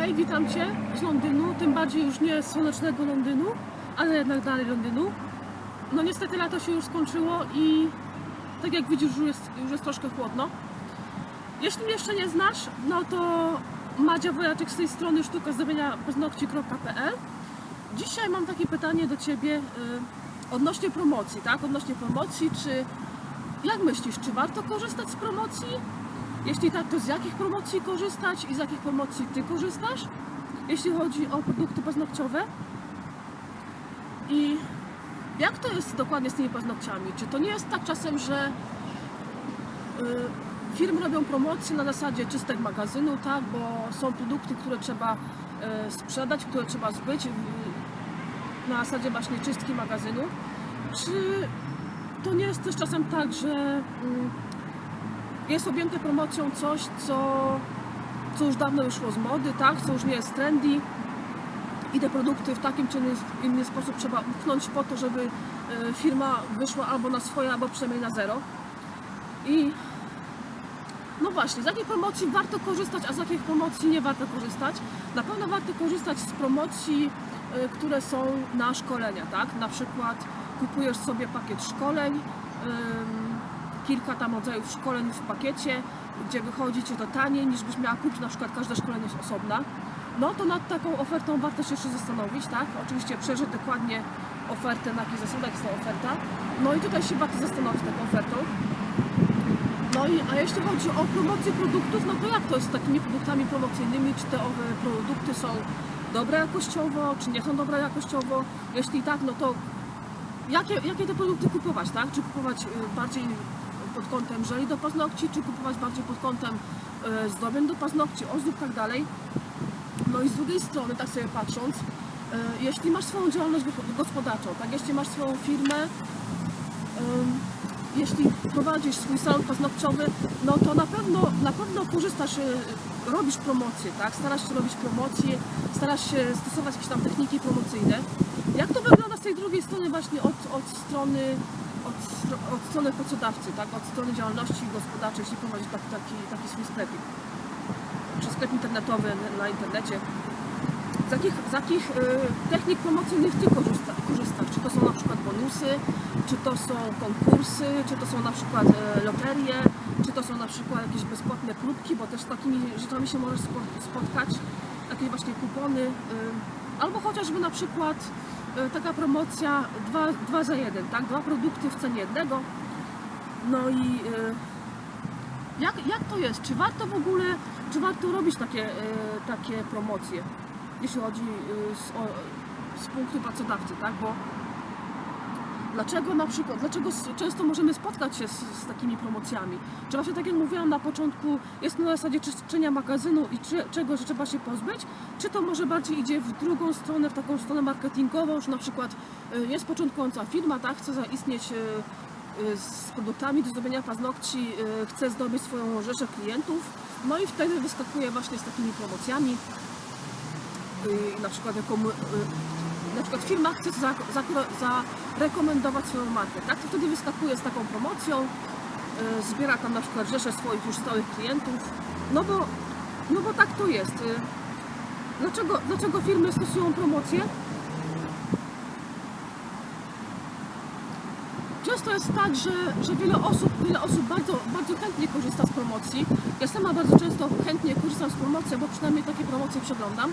Hej, witam Cię z Londynu, tym bardziej już nie z słonecznego Londynu, ale jednak dalej Londynu. No niestety lato się już skończyło i tak jak widzisz już jest, już jest troszkę chłodno. Jeśli mnie jeszcze nie znasz, no to Madzia Wojaczek z tej strony sztuka zdobienia paznokci.pl Dzisiaj mam takie pytanie do Ciebie y, odnośnie promocji, tak? Odnośnie promocji, czy jak myślisz, czy warto korzystać z promocji? Jeśli tak, to z jakich promocji korzystać i z jakich promocji Ty korzystasz? Jeśli chodzi o produkty paznokciowe. I jak to jest dokładnie z tymi paznokciami? Czy to nie jest tak czasem, że y, firmy robią promocje na zasadzie czystek magazynu, tak? Bo są produkty, które trzeba y, sprzedać, które trzeba zbyć y, na zasadzie właśnie czystki magazynu. Czy to nie jest też czasem tak, że mm, jest objęte promocją coś, co, co już dawno wyszło z mody, tak? co już nie jest trendy i te produkty w takim czy inny, sposób trzeba upchnąć po to, żeby e, firma wyszła albo na swoje, albo przynajmniej na zero. I no właśnie, z jakiej promocji warto korzystać, a z jakich promocji nie warto korzystać? Na pewno warto korzystać z promocji, e, które są na szkolenia, tak? Na przykład kupujesz sobie pakiet szkoleń, kilka tam rodzajów szkoleń w pakiecie, gdzie wychodzi Ci to taniej niż byś miała kupić na przykład każde szkolenie z osobna, no to nad taką ofertą warto się jeszcze zastanowić, tak? Oczywiście przejrzeć dokładnie ofertę, na jakich zasadach jest ta oferta. No i tutaj się warto zastanowić taką ofertą. No i a jeśli chodzi o promocję produktów, no to jak to jest z takimi produktami promocyjnymi? Czy te produkty są dobre jakościowo, czy nie są dobre jakościowo? Jeśli tak, no to jakie, jakie te produkty kupować, tak? Czy kupować y, bardziej pod kątem żeli do paznokci, czy kupować bardziej pod kątem y, zdobień do paznokci, ozdób tak dalej. No i z drugiej strony, tak sobie patrząc, y, jeśli masz swoją działalność go- gospodarczą, tak? Jeśli masz swoją firmę, jeśli prowadzisz swój salon paznokciowy, no to na pewno, na pewno korzystasz, y, robisz promocje, tak? Starasz się robić promocje, starasz się stosować jakieś tam techniki promocyjne. Jak to wygląda z tej drugiej strony właśnie od, od strony od, od strony pracodawcy, tak? Od strony działalności gospodarczej, jeśli prowadzisz taki, taki, taki swój sklepik, czy sklep internetowy na internecie. Z jakich, z jakich y, technik promocyjnych Ty korzysta, korzystasz? Czy to są na przykład bonusy, czy to są konkursy, czy to są na przykład y, loterie, czy to są na przykład jakieś bezpłatne próbki, bo też z takimi rzeczami się możesz spo- spotkać, jakieś właśnie kupony, y, albo chociażby na przykład taka promocja 2 za 1, tak? Dwa produkty w cenie jednego. No i y, jak, jak to jest? Czy warto w ogóle, czy warto robić takie, y, takie promocje, jeśli chodzi z, z punktu pracodawcy, tak? Bo dlaczego na przykład, dlaczego często możemy spotkać się z, z takimi promocjami? Czy właśnie tak jak mówiłam na początku, jest to na zasadzie czyszczenia magazynu i czy, czego że trzeba się pozbyć? Czy to może bardziej idzie w drugą stronę, w taką stronę marketingową, że na przykład y, jest początkująca firma, tak? Chce zaistnieć y, y, z produktami do zdobienia paznokci, chce zdobyć swoją rzeszę klientów, no i wtedy wyskakuje właśnie z takimi promocjami. Na przykład jako, na przykład firma chce za, za, zarekomendować swoją markę, tak? To wtedy wyskakuje z taką promocją, y, zbiera tam na przykład rzeszę swoich już stałych klientów, no bo, no bo tak to jest. y. Dlaczego, dlaczego firmy stosują promocje? Często jest tak, że, że wiele osób, wiele osób bardzo, bardzo chętnie korzysta z promocji. Ja sama bardzo często chętnie korzystam z promocji, bo przynajmniej takie promocje przeglądam.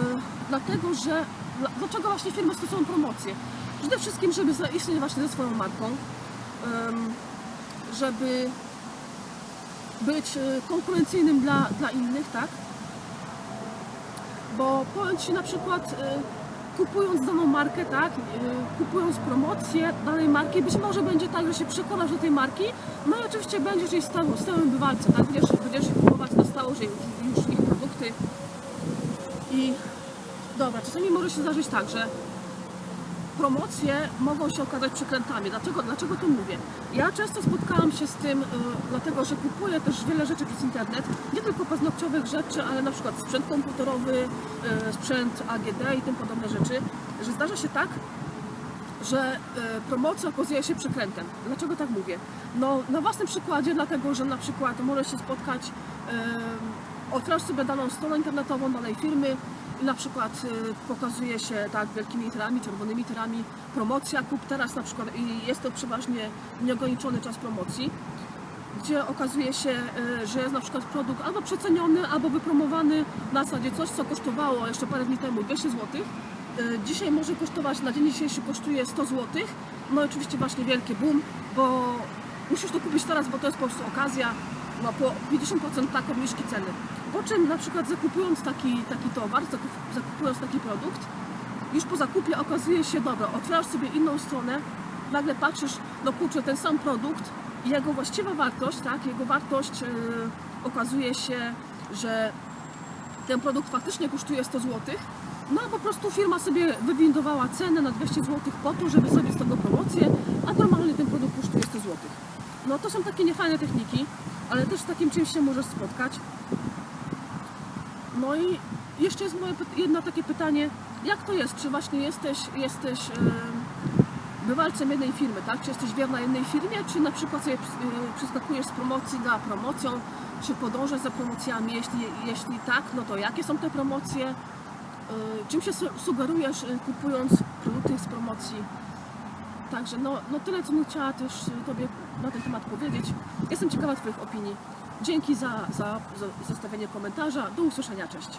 Yy, dlatego, że dla- dlaczego właśnie firmy stosują promocje? Przede wszystkim, żeby zaistnieć właśnie ze swoją marką, żeby być y, konkurencyjnym dla, dla innych, tak? Bo powiem Ci na przykład, y, kupując daną markę, tak, kupując promocję danej marki, być może będzie tak, że się przekonasz do tej marki, no i oczywiście będziesz jej stałym, stałym bywalcem, tak, będziesz, będziesz kupować na stało, że już, już ich produkty i dobra, czasami może się zdarzyć tak, że promocje mogą się okazać przekrętami. Dlaczego, dlaczego to mówię? Ja często spotkałam się z tym, y, dlatego że kupuję też wiele rzeczy przez internet, nie tylko paznokciowych rzeczy, ale na przykład sprzęt komputerowy, y, sprzęt AGD i tym podobne rzeczy, że zdarza się tak, że y, promocja okazuje się przekrętem. Dlaczego tak mówię? No, na własnym przykładzie, dlatego że na przykład może się spotkać y, otwierasz sobie daną stronę internetową danej firmy i na przykład y, pokazuje się tak wielkimi literami, czerwonymi literami promocja, kup teraz na przykład i jest to przeważnie nieograniczony czas promocji, gdzie okazuje się, y, że jest na przykład produkt albo przeceniony, albo wypromowany na zasadzie coś, co kosztowało jeszcze parę dni temu 200 zł. Dzisiaj może kosztować, na dzień dzisiejszy kosztuje 100 zł. No oczywiście właśnie wielki boom, bo musisz to kupić teraz, bo to jest po prostu okazja, no po 50% tak obniżki ceny. Po czym na przykład zakupując taki, taki towar, zakup, zakupując taki produkt, już po zakupie okazuje się, dobra, otwierasz sobie inną stronę, nagle patrzysz, no kurczę, ten sam produkt i jego właściwa wartość, tak, jego wartość yy, okazuje się, że ten produkt faktycznie kosztuje 100 zł, no a po prostu firma sobie wywindowała cenę na 200 zł po to, żeby zrobić z tego promocję, a normalnie ten produkt kosztuje 100 zł. No to są takie niefajne techniki, ale też z takim czymś się możesz spotkać. No i jeszcze jest moje jedno takie pytanie, jak to jest, czy właśnie jesteś, jesteś bywalcem jednej firmy, tak? Czy jesteś wierna jednej firmie, czy na przykład sobie przeskakujesz z promocji na promocją, czy podążasz za promocjami, jeśli, jeśli tak, no to jakie są te promocje, yy, czym się su- sugerujesz yy, kupując produkty z promocji? Także no, no tyle, co bym chciała też y, Tobie na ten temat powiedzieć. Jestem ciekawa Twoich opinii. Dzięki za, za, za zostawienie komentarza. Do usłyszenia. Cześć.